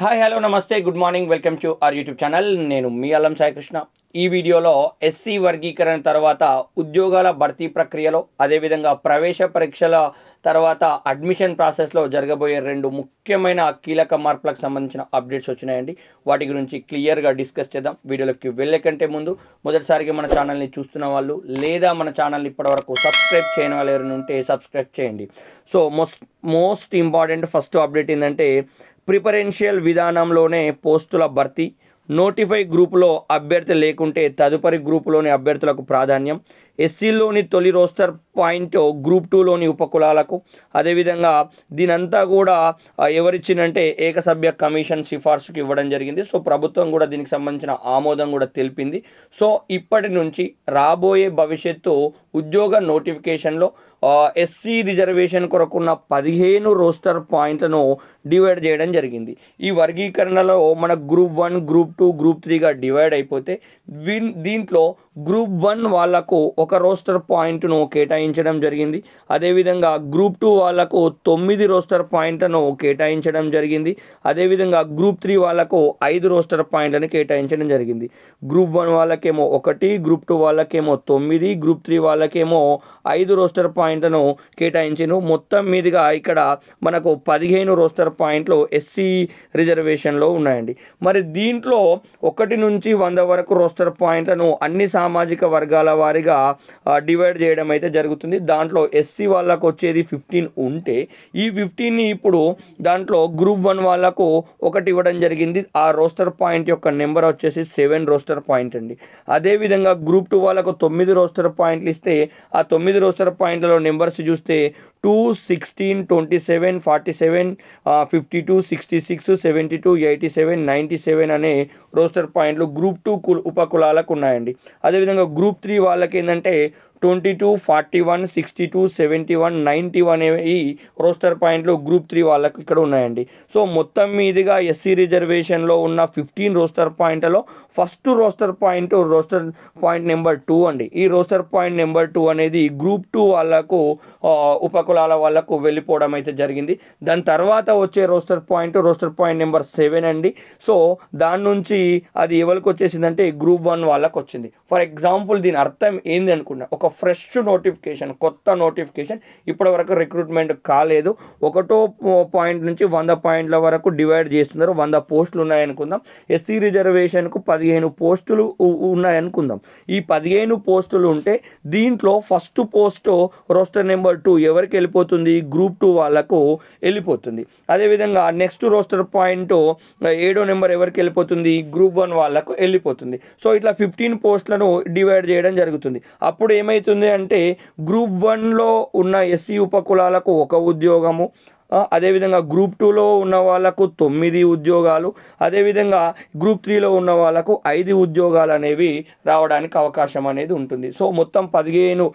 Hi hello నమస్తే good morning welcome to our YouTube channel నేను మీ అల్లం సాయికృష్ణ. ఈ వీడియోలో ఎస్సీ వర్గీకరణ తర్వాత ఉద్యోగాల భర్తీ ప్రక్రియలో అదేవిధంగా ప్రవేశ పరీక్షల తర్వాత అడ్మిషన్ ప్రాసెస్లో జరగబోయే రెండు ముఖ్యమైన కీలక మార్పులకు సంబంధించిన అప్డేట్స్ వచ్చినాయండి. వాటి గురించి క్లియర్గా డిస్కస్ చేద్దాం. వీడియోలోకి వెళ్ళే కంటే ముందు మొదటిసారిగా మన ఛానల్ని చూస్తున్న వాళ్ళు లేదా మన ఛానల్ని ఇప్పటివరకు సబ్స్క్రైబ్ చేయని వాళ్ళు ఎవరైనా ఉంటే సబ్స్క్రైబ్ చేయండి. So most most important first update ఏంటంటే ప్రిఫరెన్షియల్ విధానంలోనే పోస్టుల భర్తీ నోటిఫై గ్రూపులో అభ్యర్థి లేకుంటే తదుపరి గ్రూపులోని అభ్యర్థులకు ప్రాధాన్యం ఎస్సీలోని తొలి రోస్టర్ పాయింట్ గ్రూప్ టూలోని ఉపకులాలకు. అదేవిధంగా దీనంతా కూడా ఆ, ఎవరిచ్చిందంటే ఏకసభ్య కమిషన్ సిఫార్సుకు ఇవ్వడం జరిగింది. సో ప్రభుత్వం కూడా దీనికి సంబంధించిన ఆమోదం కూడా తెలిపింది. సో ఇప్పటి నుంచి రాబోయే భవిష్యత్తు ఉద్యోగ నోటిఫికేషన్లో ఎస్సీ రిజర్వేషన్ కొరకున్న పదిహేను రోస్టర్ పాయింట్లను డివైడ్ చేయడం జరిగింది. ఈ వర్గీకరణలో మన group one group two group త్రీగా divide అయిపోతే దీంట్లో గ్రూప్ వన్ వాళ్ళకు ఒక రోస్టర్ పాయింట్ను కేటాయించడం జరిగింది. అదేవిధంగా గ్రూప్ టూ వాళ్ళకు తొమ్మిది రోస్టర్ పాయింట్లను కేటాయించడం జరిగింది. అదేవిధంగా గ్రూప్ త్రీ వాళ్ళకు ఐదు రోస్టర్ పాయింట్లను కేటాయించడం జరిగింది. గ్రూప్ వన్ వాళ్ళకేమో ఒకటి గ్రూప్ టూ వాళ్ళకేమో తొమ్మిది గ్రూప్ త్రీ వాళ్ళకేమో ఐదు రోస్టర్ పాయింట్లను కేటాయించను మొత్తం మీదుగా ఇక్కడ మనకు పదిహేను రోస్టర్ పాయింట్లు ఎస్సీ రిజర్వేషన్లో ఉన్నాయండి. మరి దీంట్లో ఒకటి నుంచి వంద వరకు రోస్టర్ పాయింట్లను అన్ని సామాజిక వర్గాల వారిగా డివైడ్ చేయడం అయితే జరుగుతుంది. దాంట్లో ఎస్సీ వాళ్ళకు వచ్చేది ఫిఫ్టీన్ ఉంటే ఈ ఫిఫ్టీన్ని ఇప్పుడు దాంట్లో గ్రూప్ వన్ వాళ్ళకు ఒకటి ఇవ్వడం జరిగింది. ఆ రోస్టర్ పాయింట్ యొక్క నెంబర్ వచ్చేసి సెవెన్ రోస్టర్ పాయింట్ అండి. అదేవిధంగా గ్రూప్ టూ వాళ్ళకు తొమ్మిది రోస్టర్ పాయింట్లు ఇస్తే ఆ తొమ్మిది రోస్టర్ పాయింట్లలో నెంబర్స్ చూస్తే two sixteen twenty seven forty seven fifty two sixty six seventy two eighty seven ninety seven అనే రోస్టర్ పాయింట్లు గ్రూప్ టూ కుల్ ఉపకులాలకు ఉన్నాయండి. అదేవిధంగా గ్రూప్ త్రీ వాళ్ళకి ఏంటంటే twenty two forty one sixty two seventy one ninety one ఈ roster పాయింట్లు గ్రూప్ త్రీ వాళ్ళకు ఇక్కడ ఉన్నాయండి. సో మొత్తం మీదుగా ఎస్సీ రిజర్వేషన్లో ఉన్న ఫిఫ్టీన్ రోస్టర్ పాయింట్లలో first roster point roster point number two అండి. ఈ రోస్టర్ పాయింట్ నెంబర్ టూ అనేది గ్రూప్ టూ వాళ్ళకు ఉపకులాల వాళ్ళకు వెళ్ళిపోవడం అయితే జరిగింది. దాని తర్వాత వచ్చే roster point roster point number seven అండి. సో దాని నుంచి అది ఎవరికి వచ్చేసిందంటే గ్రూప్ వన్ వాళ్ళకు వచ్చింది. ఫర్ ఎగ్జాంపుల్ దీని అర్థం ఏంది అనుకున్నా. ఒక ఫ్రెష్ నోటిఫికేషన్ కొత్త నోటిఫికేషన్ ఇప్పటి వరకు రిక్రూట్మెంట్ కాలేదు. ఒకటో పాయింట్ నుంచి వంద పాయింట్ల వరకు డివైడ్ చేస్తున్నారు. వంద పోస్టులు ఉన్నాయనుకుందాం. ఎస్సీ రిజర్వేషన్కు పదిహేను పోస్టులు ఉన్నాయనుకుందాం. ఈ పదిహేను పోస్టులు ఉంటే దీంట్లో first post roster number two ఎవరికి వెళ్ళిపోతుంది? గ్రూప్ టూ వాళ్ళకు వెళ్ళిపోతుంది. అదేవిధంగా నెక్స్ట్ రోస్టర్ పాయింట్ ఏడో నెంబర్ ఎవరికి వెళ్ళిపోతుంది? గ్రూప్ వన్ వాళ్ళకు వెళ్ళిపోతుంది. సో ఇట్లా ఫిఫ్టీన్ పోస్టులను డివైడ్ చేయడం జరుగుతుంది. అప్పుడు ఏమవుతుంది అంటే గ్రూప్ వన్లో ఉన్న ఎస్సీ ఉపకులాలకు ఒక ఉద్యోగము అదేవిధంగా గ్రూప్ టూలో ఉన్న వాళ్ళకు తొమ్మిది ఉద్యోగాలు అదేవిధంగా గ్రూప్ త్రీలో ఉన్న వాళ్ళకు ఐదు ఉద్యోగాలు అనేవి రావడానికి అవకాశం అనేది ఉంటుంది. సో మొత్తం పదిహేను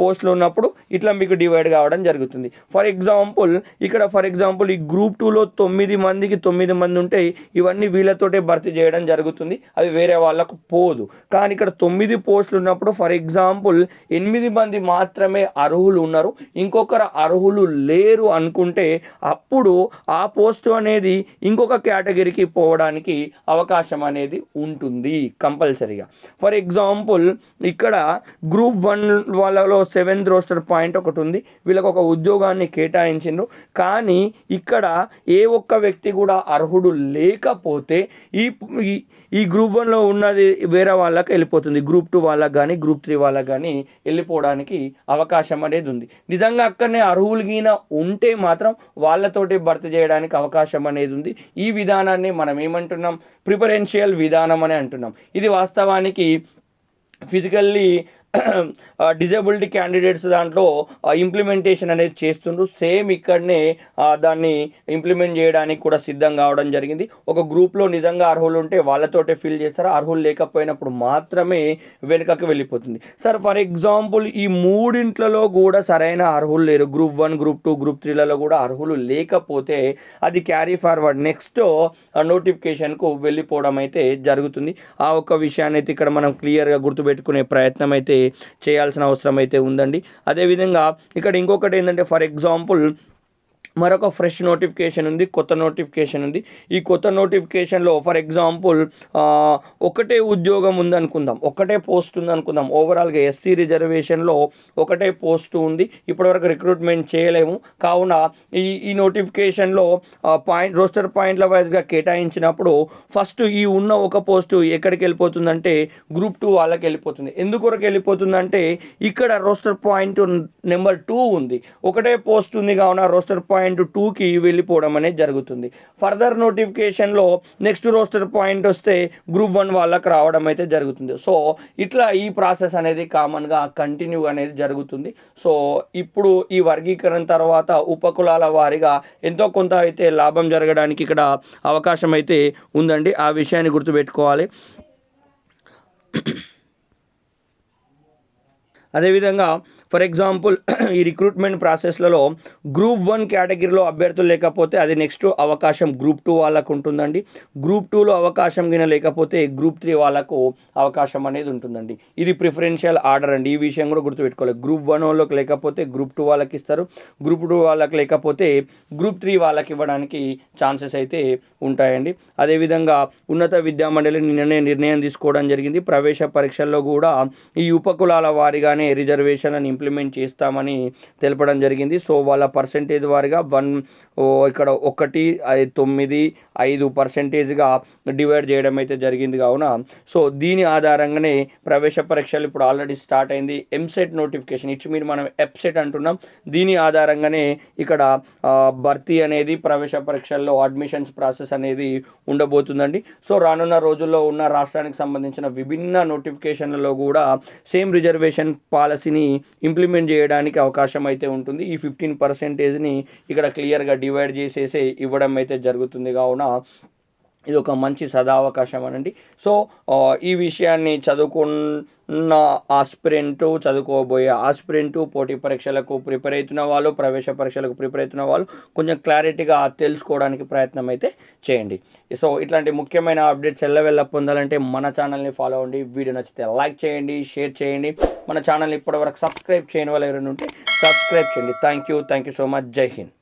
పోస్టులు ఉన్నప్పుడు ఇట్లా మీకు డివైడ్ కావడం జరుగుతుంది. ఫర్ ఎగ్జాంపుల్ ఇక్కడ ఫర్ ఎగ్జాంపుల్ ఈ గ్రూప్ టూలో తొమ్మిది మందికి తొమ్మిది మంది ఉంటే ఇవన్నీ వీళ్ళతోటే భర్తీ చేయడం జరుగుతుంది. అవి వేరే వాళ్ళకు పోదు. కానీ ఇక్కడ తొమ్మిది పోస్టులు ఉన్నప్పుడు ఫర్ ఎగ్జాంపుల్ ఎనిమిది మంది మాత్రమే అర్హులు ఉన్నారు. ఇంకొకరు అర్హులు లేరు అనుకుంటే అప్పుడు ఆ పోస్ట్ అనేది ఇంకొక కేటగిరీకి పోవడానికి అవకాశం అనేది ఉంటుంది కంపల్సరీగా. ఫర్ ఎగ్జాంపుల్ ఇక్కడ గ్రూప్ వన్ వాళ్ళలో సెవెంత్ రోస్టర్ పాయింట్ ఒకటి ఉంది. వీళ్ళకి ఒక ఉద్యోగాన్ని కేటాయించిండ్రు. కానీ ఇక్కడ ఏ ఒక్క వ్యక్తి కూడా అర్హుడు లేకపోతే ఈ ఈ- ఈ గ్రూప్ వన్లో ఉన్నది వేరే వాళ్ళకి వెళ్ళిపోతుంది. గ్రూప్ టూ వాళ్ళకి కానీ గ్రూప్ త్రీ వాళ్ళకి కానీ వెళ్ళిపోవడానికి అవకాశం అనేది ఉంది. నిజంగా అక్కడనే అర్హులు గీన ఉంటే మాత్రం వాళ్ళతోటి భర్తీ చేయడానికి అవకాశం అనేది ఉంది. ఈ విధానాన్ని మనం ఏమంటున్నాం? ప్రిఫరెన్షియల్ విధానం అని అంటున్నాం. ఇది వాస్తవానికి ఫిజికల్లీ డిజబిలిటీ క్యాండిడేట్స్ దాంట్లో ఇంప్లిమెంటేషన్ అనేది చేస్తుండ్రు. సేమ్ ఇక్కడనే దాన్ని ఇంప్లిమెంట్ చేయడానికి కూడా సిద్ధం కావడం జరిగింది. ఒక గ్రూప్లో నిజంగా అర్హులు ఉంటే వాళ్ళతోటే ఫిల్ చేస్తారు? అర్హులు లేకపోయినప్పుడు మాత్రమే వెనుకకు వెళ్ళిపోతుంది. సార్ ఫర్ ఎగ్జాంపుల్ ఈ మూడింట్లలో కూడా సరైన అర్హులు లేరు. Group one group two group త్రీలలో కూడా అర్హులు లేకపోతే అది క్యారీ ఫార్వర్డ్. నెక్స్ట్ నోటిఫికేషన్కు వెళ్ళిపోవడం అయితే జరుగుతుంది. ఆ ఒక్క విషయాన్ని అయితే ఇక్కడ మనం క్లియర్గా గుర్తుపెట్టుకునే ప్రయత్నం అయితే చేయాల్సిన అవసరం అయితే ఉందండి. అదేవిధంగా ఇక్కడ ఇంకొకటి ఏంటంటే ఫర్ ఎగ్జాంపుల్ మరొక ఫ్రెష్ నోటిఫికేషన్ ఉంది కొత్త నోటిఫికేషన్ ఉంది. ఈ కొత్త నోటిఫికేషన్లో ఫర్ ఎగ్జాంపుల్ ఒకటే ఉద్యోగం ఉంది అనుకుందాం ఒకటే పోస్ట్ ఉంది అనుకుందాం ఓవరాల్గా ఎస్సీ రిజర్వేషన్లో ఒకటే పోస్ట్ ఉంది. ఇప్పటివరకు రిక్రూట్మెంట్ చేయలేము. కావున ఈ ఈ నోటిఫికేషన్లో పాయింట్ రోస్టర్ పాయింట్ల వైజ్గా కేటాయించినప్పుడు ఫస్ట్ ఈ ఉన్న ఒక పోస్టు ఎక్కడికి వెళ్ళిపోతుందంటే గ్రూప్ టూ వాళ్ళకి వెళ్ళిపోతుంది. ఎందుకొరకు వెళ్ళిపోతుందంటే ఇక్కడ రోస్టర్ పాయింట్ నెంబర్ టూ ఉంది. ఒకటే పోస్ట్ ఉంది కావున రోస్టర్ పాయింట్ టూకి వెళ్ళిపోవడం అనేది జరుగుతుంది. ఫర్దర్ నోటిఫికేషన్లో నెక్స్ట్ రోస్టర్ పాయింట్ వస్తే గ్రూప్ వన్ వాళ్ళకి రావడం అయితే జరుగుతుంది. సో ఇట్లా ఈ ప్రాసెస్ అనేది కామన్గా కంటిన్యూ అనేది జరుగుతుంది. సో ఇప్పుడు ఈ వర్గీకరణ తర్వాత ఉపకులాల వారిగా ఎంతో కొంత అయితే లాభం జరగడానికి ఇక్కడ అవకాశం అయితే ఉందండి. ఆ విషయాన్ని గుర్తుపెట్టుకోవాలి. అదేవిధంగా ఫర్ ఎగ్జాంపుల్ ఈ రిక్రూట్మెంట్ ప్రాసెస్లలో గ్రూప్ వన్ కేటగిరీలో అభ్యర్థులు లేకపోతే అది నెక్స్ట్ అవకాశం గ్రూప్ టూ వాళ్ళకు ఉంటుందండి. గ్రూప్ టూలో అవకాశం గిన లేకపోతే గ్రూప్ త్రీ వాళ్ళకు అవకాశం అనేది ఉంటుందండి. ఇది ప్రిఫరెన్షియల్ ఆర్డర్ అండి. ఈ విషయం కూడా గుర్తుపెట్టుకోవాలి. గ్రూప్ వన్ వాళ్ళకి లేకపోతే గ్రూప్ టూ వాళ్ళకి ఇస్తారు. గ్రూప్ టూ వాళ్ళకి లేకపోతే గ్రూప్ త్రీ వాళ్ళకి ఇవ్వడానికి ఛాన్సెస్ అయితే ఉంటాయండి. అదేవిధంగా ఉన్నత విద్యా మండలి నిన్ననే నిర్ణయం తీసుకోవడం జరిగింది. ప్రవేశ పరీక్షల్లో కూడా ఈ ఉపకులాల వారిగానే రిజర్వేషన్లను ఇంప్లిమెంట్ చేస్తామని తెలపడం జరిగింది. సో వాళ్ళ పర్సంటేజ్ వారిగా వన్ ఇక్కడ ఒకటి తొమ్మిది ఐదు పర్సంటేజ్గా డివైడ్ చేయడం అయితే జరిగింది కావున. సో దీని ఆధారంగానే ప్రవేశ పరీక్షలు ఇప్పుడు ఆల్రెడీ స్టార్ట్ అయింది. ఎంసెట్ నోటిఫికేషన్ ఇచ్చి మీరు మనం ఎప్సెట్ అంటున్నాం. దీని ఆధారంగానే ఇక్కడ భర్తీ అనేది ప్రవేశ పరీక్షల్లో అడ్మిషన్స్ ప్రాసెస్ అనేది ఉండబోతుందండి. సో రానున్న రోజుల్లో ఉన్న రాష్ట్రానికి సంబంధించిన విభిన్న నోటిఫికేషన్లలో కూడా సేమ్ రిజర్వేషన్ పాలసీని ఇంప్లిమెంట్ చేయడానికి అవకాశం అయితే ఉంటుంది. ఈ ఫిఫ్టీన్ పర్సెంటేజ్ని ఇక్కడ క్లియర్గా డివైడ్ చేసేసి ఇవ్వడం అయితే జరుగుతుంది. కావున ఇది ఒక మంచి సదావకాశం అనండి. సో ఈ విషయాన్ని చదువుకున్న ఆస్పిరెంటు చదువుకోబోయే ఆస్పిరెంటు పోటీ పరీక్షలకు ప్రిపేర్ అవుతున్న వాళ్ళు ప్రవేశ పరీక్షలకు ప్రిపేర్ అవుతున్న వాళ్ళు కొంచెం క్లారిటీగా తెలుసుకోవడానికి ప్రయత్నం అయితే చేయండి. సో ఇట్లాంటి ముఖ్యమైన అప్డేట్స్ ఎల్లవెల్ల పొందాలంటే మన ఛానల్ని ఫాలో అవ్వండి. వీడియో నచ్చితే లైక్ చేయండి షేర్ చేయండి. మన ఛానల్ని ఇప్పటివరకు సబ్స్క్రైబ్ చేయని వాళ్ళు ఎవరైనా ఉంటే సబ్స్క్రైబ్ చేయండి. Thank you thank you so much. జై హింద్.